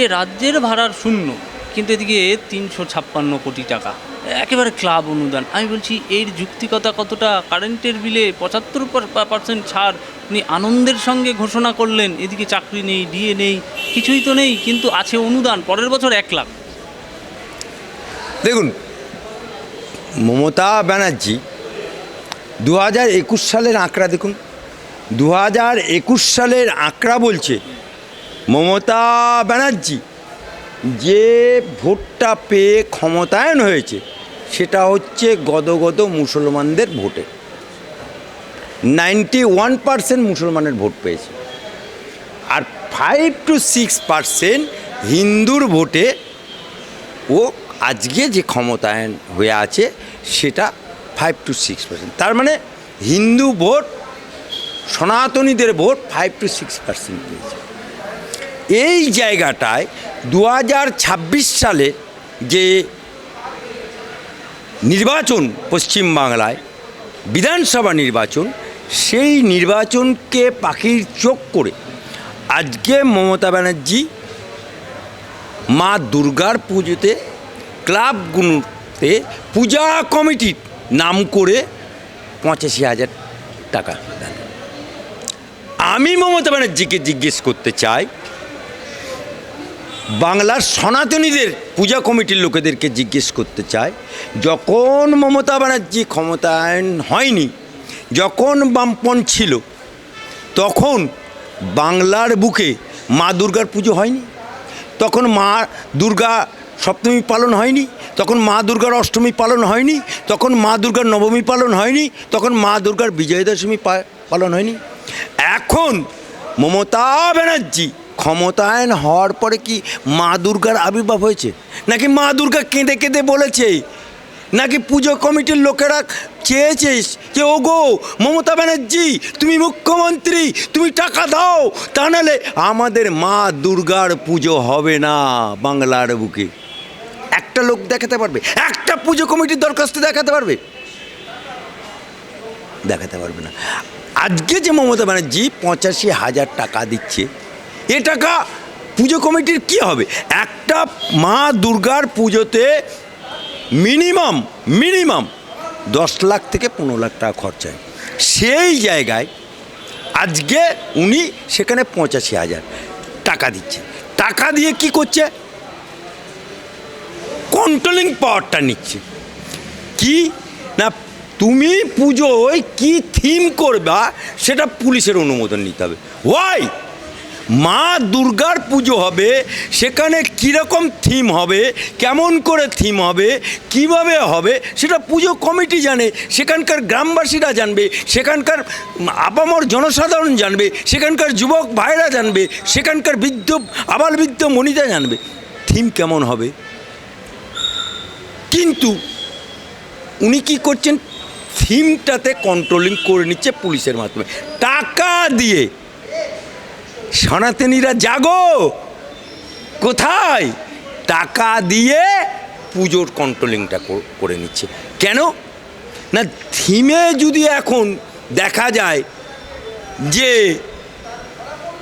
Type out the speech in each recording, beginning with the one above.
রাজ্যের ভাড়ার শূন্য, কিন্তু এদিকে তিনশো ছাপ্পান্ন কোটি টাকা। একেবারে ক্লাব অনুদান। আমি বলছি, এর যুক্তিকতা কতটা? কারেন্টের বিলে পঁচাত্তর পার্সেন্ট ছাড় উনি আনন্দের সঙ্গে ঘোষণা করলেন, এদিকে চাকরি নেই ডিএ নেই, কিছুই তো নেই, কিন্তু আছে অনুদান, পরের বছর এক লাখ। দেখুন, মমতা ব্যানার্জি দু হাজার একুশ সালের আঁকড়া, দেখুন দু হাজার একুশ সালের আঁকড়া বলছে মমতা ব্যানার্জি যে ভোটটা পেয়ে ক্ষমতায়ন হয়েছে, সেটা হচ্ছে গদগদ মুসলমানদের ভোটে। নাইনটি ওয়ান পার্সেন্ট মুসলমানের ভোট পেয়েছে। আর ফাইভ টু সিক্স পার্সেন্ট হিন্দুর ভোটে ও আজকে যে ক্ষমতায়ন হয়ে আছে, সেটা ফাইভ টু সিক্স পার্সেন্ট। তার মানে হিন্দু ভোট, সনাতনীদের vote five two six percent পেয়েছে। এই জায়গাটায় দু হাজার ছাব্বিশ সালে যে নির্বাচন পশ্চিমবাংলায়, বিধানসভা নির্বাচন, সেই নির্বাচনকে পাখির চোখ করে আজকে মমতা ব্যানার্জি মা দুর্গার পুজোতে, ক্লাবগুলোতে পূজা কমিটির নাম করে পঁচাশি হাজার টাকা আমি মমতা ব্যানার্জিকে জিজ্ঞেস করতে চাই বাংলার সনাতনীদের পূজা কমিটির লোকেদেরকে জিজ্ঞেস করতে চাই যখন মমতা ব্যানার্জি ক্ষমতায়ন হয়নি, যখন বামপন ছিল, তখন বাংলার বুকে মা দুর্গার পুজো হয়নি, তখন মা দুর্গা সপ্তমী পালন হয়নি, তখন মা দুর্গার অষ্টমী পালন হয়নি, তখন মা দুর্গার নবমী পালন হয়নি, তখন মা দুর্গার বিজয়া দশমী পালন হয়নি। এখন মমতা ব্যানার্জি ক্ষমতায়ন হওয়ার পরে কি মা দুর্গার আবির্ভাব হয়েছে? নাকি মা দুর্গা কেঁদে কেঁদে বলেছে? নাকি পুজো কমিটির লোকেরা চেয়েছিস যে ও গো মমতা ব্যানার্জি, তুমি মুখ্যমন্ত্রী, তুমি টাকা দাও তা নাহলে আমাদের মা দুর্গার পুজো হবে না বাংলার বুকে। একটা লোক দেখাতে পারবে? একটা পুজো কমিটির দরখাস্ত দেখাতে পারবে? দেখাতে পারবে না। আজকে যে মমতা ব্যানার্জি পঁচাশি হাজার টাকা দিচ্ছে এ টাকা পুজো কমিটির কি হবে? একটা মা দুর্গার পুজোতে মিনিমাম মিনিমাম দশ লাখ থেকে পনেরো লাখ টাকা খরচা হয়। সেই জায়গায় আজকে উনি সেখানে পঁচাশি হাজার টাকা দিচ্ছে। টাকা দিয়ে কি করছে? কন্ট্রোলিং পাওয়ারটা নিচ্ছে। কি? না, তুমি পুজোয় কি থিম করবা সেটা পুলিশের অনুমোদন নিতে হবে। ওয়াই মা দুর্গার পুজো হবে, সেখানে কীরকম থিম হবে, কেমন করে থিম হবে, কীভাবে হবে, সেটা পুজো কমিটি জানে, সেখানকার গ্রামবাসীরা জানবে, সেখানকার আপামর জনসাধারণ জানবে, সেখানকার যুবক ভাইরা জানবে, সেখানকার বৃদ্ধ, আবাল বৃদ্ধ মনিতা জানবে থিম কেমন হবে। কিন্তু উনি কি করছেন? থিমটাতে কন্ট্রোলিং করে নিচ্ছে পুলিশের মাধ্যমে। টাকা দিয়ে সনাতনীরা জাগো। কোথায়? টাকা দিয়ে পুজোর কন্ট্রোলিংটা করে নিচ্ছে। কেন? না থিমে যদি এখন দেখা যায় যে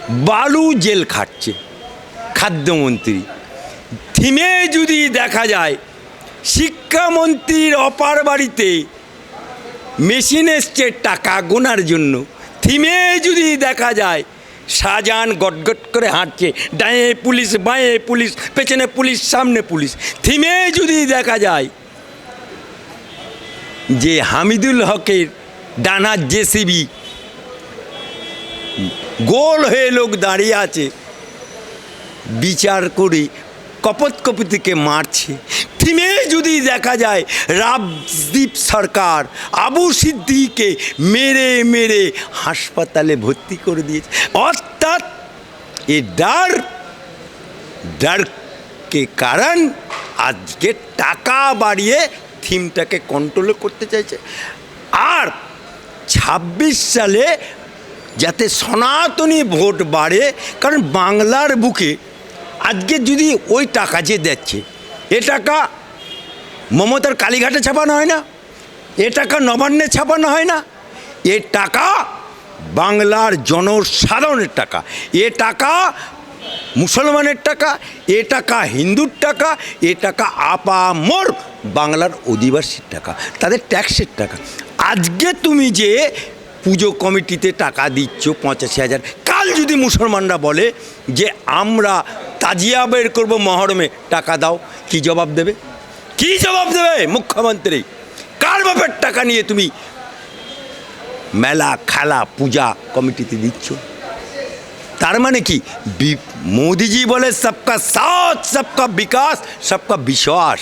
বালু জেল খাটছে, খাদ্যমন্ত্রী থিমে যদি দেখা যায় শিক্ষামন্ত্রীর অপার বাড়িতে মেশিন এসছে টাকা গোনার জন্য থিমে যদি দেখা যায় শাহজাহান গটগট করে হাঁটছে। ডায়ে পুলিশ, বাঁয়ে পুলিশ, পেছনে পুলিশ, সামনে পুলিশ। থিমে যদি দেখা যায় যে হামিদুল হকের ডানার জেসিবি গোল হয়ে লোক দাঁড়িয়ে আছে, বিচার করে কপত কপিতিকে মারছে। থিমে যদি দেখা যায় রাবদীপ সরকার, আবু সিদ্দিকে মেরে মেরে হাসপাতালে ভর্তি করে দিয়েছে। অর্থাৎ এ ডার, ডারকে কারণ আজকে টাকা বাড়িয়ে থিমটাকে কন্ট্রোল করতে চাইছে। আর ২৬ সালে যাতে সনাতনী ভোট বাড়ে, কারণ বাংলার বুকে আজকে যদি ওই টাকা যে দিচ্ছে, এ টাকা মমতার কালীঘাটে ছাপানো হয় না, এ টাকা নবান্নে ছাপানো হয় না, এ টাকা বাংলার জনসাধারণের টাকা, এ টাকা মুসলমানের টাকা, এ টাকা হিন্দুর টাকা, এ টাকা আপামর বাংলার অধিবাসীর টাকা, তাদের ট্যাক্সের টাকা। আজকে তুমি যে পুজো কমিটিতে টাকা দিচ্ছ পঁচাশি হাজার, কাল যদি মুসলমানরা বলে যে আমরা তাজিয়া বের করব মহরমে। টাকা দাও, কি জবাব দেবে? কি জবাব দেবে মুখ্যমন্ত্রী? কার বাপের টাকা নিয়ে তুমি মেলা, খেলা, পূজা কমিটিতে দিচ্ছ? তার মানে কি? মোদিজি বলে সবকা সাথ, সবকা বিকাশ, সবকা বিশ্বাস।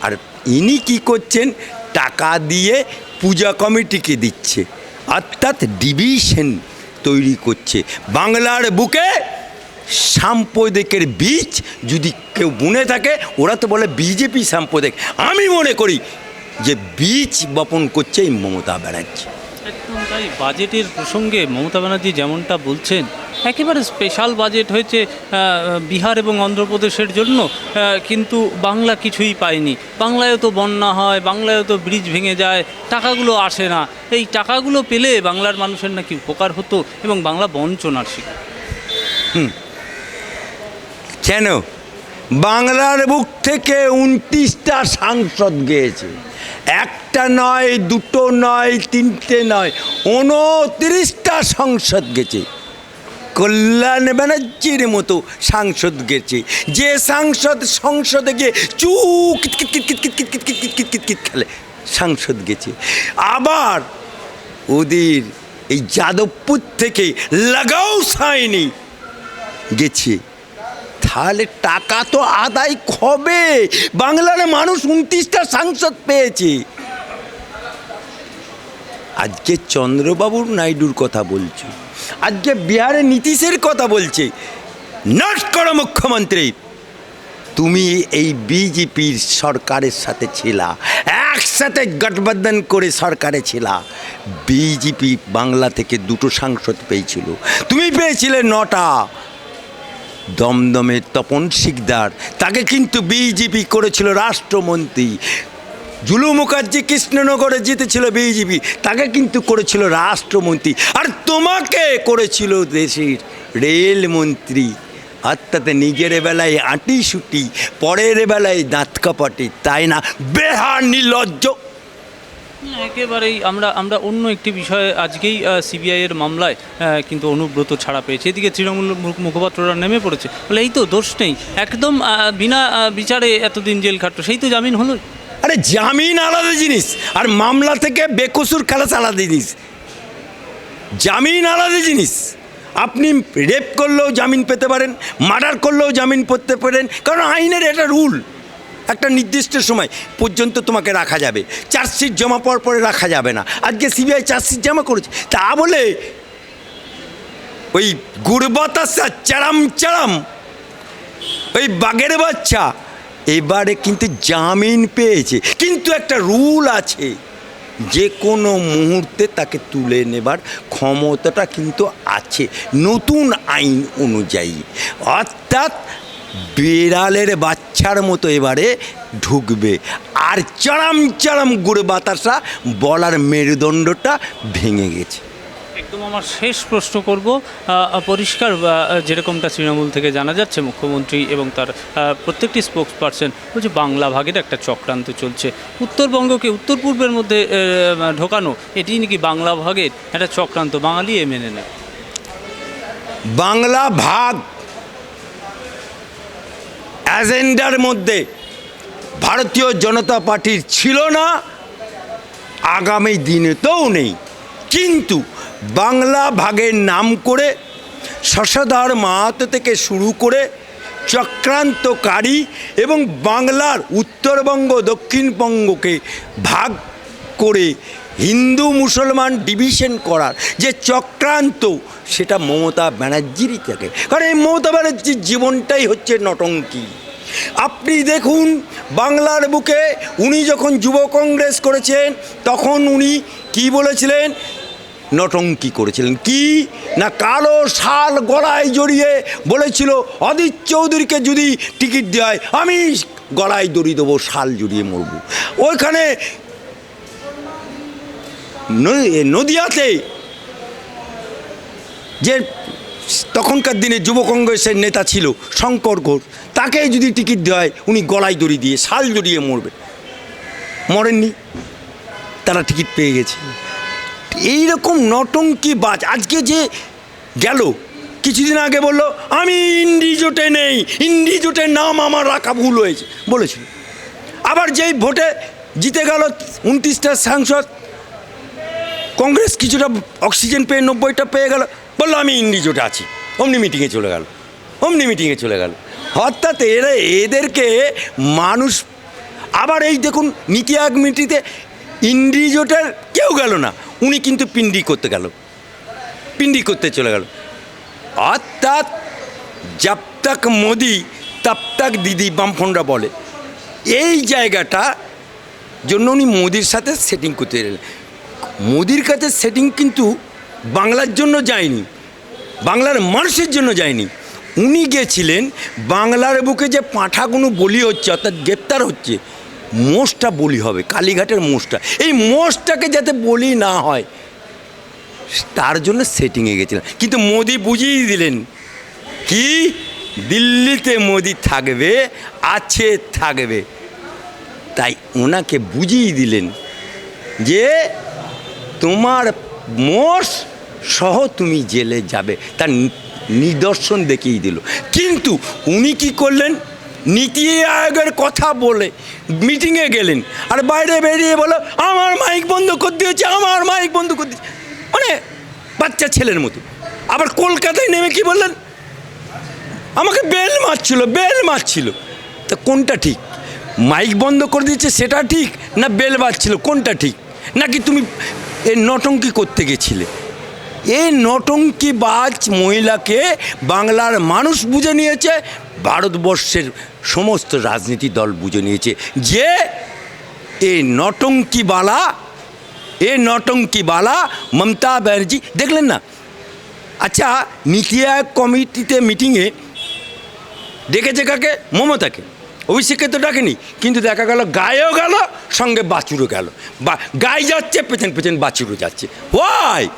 আর ইনি কি করছেন? টাকা দিয়ে পূজা কমিটিকে দিচ্ছে। অর্থাৎ ডিভিশন তৈরি করছে। বাংলার বুকে সাম্প্রদায়িকের বীজ যদি কেউ বুনে থাকে ওরা তো বলে বিজেপি সাম্প্রদায়িক। আমি মনে করি যে বীজ বপন করছে এই মমতা ব্যানার্জি। একদম তাই বাজেটের প্রসঙ্গে মমতা ব্যানার্জি যেমনটা বলছেন একেবারে স্পেশাল বাজেট হয়েছে বিহার এবং অন্ধ্রপ্রদেশের জন্য কিন্তু বাংলা কিছুই পায়নি। বাংলায়ও তো বন্যা হয় বাংলায়ও তো ব্রিজ ভেঙে যায় টাকাগুলো আসে না। এই টাকাগুলো পেলে বাংলার মানুষের নাকি উপকার হতো এবং বাংলা বঞ্চনার শিকার। কেন বাংলার বুক থেকে উনত্রিশটা সাংসদ গিয়েছে একটা নয় দুটো নয় তিনটে নয় উনত্রিশটা সংসদ গেছে কল্যাণ ব্যানার্জির মতো সাংসদ গেছে যে সাংসদ সংসদে গিয়ে চু কিট কিট কিট কিট কিট কিট কিট কিট খেলে সাংসদ গেছে আবার ওদের এই যাদবপুর থেকে লাগাও সাইনি গেছে তাহলে টাকা তো আদায় হবে। বাংলার মানুষ উনত্রিশটা সাংসদ পেয়েছে। আজকে চন্দ্রবাবু নাইডুর কথা বলছে। আজকে বিহারে নীতিশের কথা বলছে। নট করো মুখ্যমন্ত্রী। তুমি এই বিজেপির সরকারের সাথে ছিলা। একসাথে গঠবন্ধন করে সরকারে ছিলা। বিজেপি বাংলা থেকে দুটো সাংসদ পেয়েছিল। তুমি পেয়েছিলে নটা। দমদমের তপন শিকদার। তাকে কিন্তু বিজেপি করেছিল রাষ্ট্রমন্ত্রী। জুলু মুখার্জি কৃষ্ণনগরে জিতেছিল বিজেপি তাকে কিন্তু করেছিল রাষ্ট্রমন্ত্রী। আর তোমাকে করেছিল দেশের রেলমন্ত্রী। অর্থাৎ নিজের বেলায় আঁটি সুটি পরের বেলায় দাঁত কাপাটি, তাই না? বেহার, নির্লজ্জ। একেবারেই। আমরা আমরা অন্য একটি বিষয়ে আজকেই সিবিআইয়ের মামলায় কিন্তু অনুব্রত ছাড়া পেয়েছে। এদিকে তৃণমূল মুখ- মুখপাত্ররা নেমে পড়েছে। বলে, এই তো দোষ নেই। একদম বিনা বিচারে এতদিন জেল খাটলো। সেই তো জামিন হলো। আরে, জামিন আলাদা জিনিস। আর মামলা থেকে বেকসুর খালাস আলাদা জিনিস। জামিন আলাদা জিনিস। আপনি রেপ করলেও জামিন পেতে পারেন, মার্ডার করলেও জামিন পেতে পারেন। কারণ আইনের এটা রুল। একটা নির্দিষ্ট সময় পর্যন্ত তোমাকে রাখা যাবে। চার্জশিট জমা পাওয়ার পরে রাখা যাবে না। আজকে সিবিআই চার্জশিট জমা করেছে। তা বলে ওই গুড়বাতাসা চারাম চারাম, ওই বাঘের বাচ্চা এবারে কিন্তু জামিন পেয়েছে। কিন্তু একটা রুল আছে, যে কোনো মুহূর্তে তাকে তুলে নেবার ক্ষমতাটা কিন্তু আছে, নতুন আইন অনুযায়ী। অর্থাৎ বিড়ালের বাচ্চার মতো এবারে ঢুকবে। আর চরম চরম গুড় বাতাসা বলার মেরুদণ্ডটা ভেঙে গেছে। একদম আমার শেষ প্রশ্ন করব। পরিষ্কার যেরকমটা তৃণমূল থেকে জানা যাচ্ছে মুখ্যমন্ত্রী এবং তার প্রত্যেকটি স্পোক্স পার্সন বলছে বাংলা ভাগের একটা চক্রান্ত চলছে। উত্তরবঙ্গকে উত্তর পূর্বের মধ্যে ঢোকানো এটি নাকি বাংলা ভাগের একটা চক্রান্ত? বাঙালি এ মেনে নেয়। বাংলা ভাগ অ্যাজেন্ডার মধ্যে ভারতীয় জনতা পার্টির ছিল না, আগামী দিনে দিনেতেও নেই। কিন্তু বাংলা ভাগের নাম করে, শশধর মাহাতো থেকে শুরু করে চক্রান্তকারী এবং বাংলার উত্তরবঙ্গ, দক্ষিণবঙ্গকে ভাগ করে হিন্দু মুসলমান ডিভিশন করার যে চক্রান্ত, সেটা মমতা ব্যানার্জিরই থাকে। কারণ এই মমতা ব্যানার্জির জীবনটাই হচ্ছে নটঙ্কি। আপনি দেখুন, বাংলার বুকে উনি যখন যুব কংগ্রেস করেছেন, তখন উনি কি বলেছিলেন? নটঙ্কি করেছিলেন। কি? না কালো শাল গলায় জড়িয়ে বলেছিল, অদিত চৌধুরীকে যদি টিকিট দেয়, আমি গলায় দড়ি দেবো, শাল জড়িয়ে মরব। ওইখানে নদিয়াতে যে তখনকার দিনে যুব কংগ্রেসের নেতা ছিল শঙ্কর ঘোষ। তাকে যদি টিকিট দেওয়া হয়, উনি গলায় দড়ি দিয়ে, শাল জড়িয়ে মরবে। মরেননি। তারা টিকিট পেয়ে গেছে। এই রকম নটঙ্কি বাজ। আজকে যে গেল, কিছুদিন আগে বলল, আমি ইন্ডি জোটে নেই, ইন্ডি জোটের নাম আমার রাখা ভুল হয়েছে। বলেছিল। আবার যেই ভোটে জিতে গেল উনত্রিশটা সাংসদ, কংগ্রেস কিছুটা অক্সিজেন পেয়ে, নব্বইটা পেয়ে গেল। বলল, আমি ইন্ডি জোটে আছি। অমনি মিটিংয়ে চলে গেল। অমনি মিটিংয়ে চলে গেল। অর্থাৎ এরা, এদেরকে মানুষ, আবার এই দেখুন নীতি আয়োগ মিটিতে ইন্ডি জোটের কেউ গেল না। উনি কিন্তু পিন্ডি করতে গেল। পিন্ডি করতে চলে গেল। অর্থাৎ জব তক মোদি, তব তক দিদি বামফন্ডরা বলে, এই জায়গাটা জন্য উনি মোদির সাথে সেটিং করতে গেলেন মোদির কাছে সেটিং কিন্তু বাংলার জন্য যায়নি, বাংলার মানুষের জন্য যায়নি। উনি গেছিলেন, বাংলার বুকে যে পাঁঠাগুলো বলি হচ্ছে, অর্থাৎ গ্রেপ্তার হচ্ছে, মোষটা বলি হবে, কালীঘাটের মোষটা। এই মোষটাকে যাতে বলি না হয়, তার জন্য সেটিংয়ে গেছিলেন কিন্তু মোদি বুঝিয়ে দিলেন, কি? দিল্লিতে মোদি থাকবে, আছে থাকবে। তাই ওনাকে বুঝিয়ে দিলেন যে তোমার মোষ সহ তুমি জেলে যাবে। তার নিদর্শন দেখিয়ে দিল। কিন্তু উনি কি করলেন? নীতি আয়োগের কথা বলে মিটিংয়ে গেলেন আর বাইরে বেরিয়ে বলো আমার মাইক বন্ধ করে দিয়েছে, আমার মাইক বন্ধ করে দিয়েছে। মানে বাচ্চা ছেলের মতো। আবার কলকাতায় নেমে কি বললেন? আমাকে বেল মারছিল বেল মারছিল। তা কোনটা ঠিক? মাইক বন্ধ করে দিয়েছে, সেটা ঠিক না বেল মারছিল কোনটা ঠিক? নাকি তুমি এ নটঙ্কি করতে গেছিলে? এই নটঙ্কি বাজ মহিলাকে বাংলার মানুষ বুঝে নিয়েছে, ভারতবর্ষের সমস্ত রাজনীতি দল বুঝে নিয়েছে। যে এই নটঙ্কিবালা এ নটঙ্কিবালা মমতা ব্যানার্জি, দেখলেন না? আচ্ছা নীতি আয়োগ কমিটিতে মিটিংয়ে ডেকেছে কাকে? মমতাকে। অভিষেককে তো ডাকেনি, কিন্তু দেখা গেল গায়েও গেল, সঙ্গে বাছুরও গেল। বা, গায়ে যাচ্ছে, পেছন পেছন বাছুরও যাচ্ছে। ওয়াই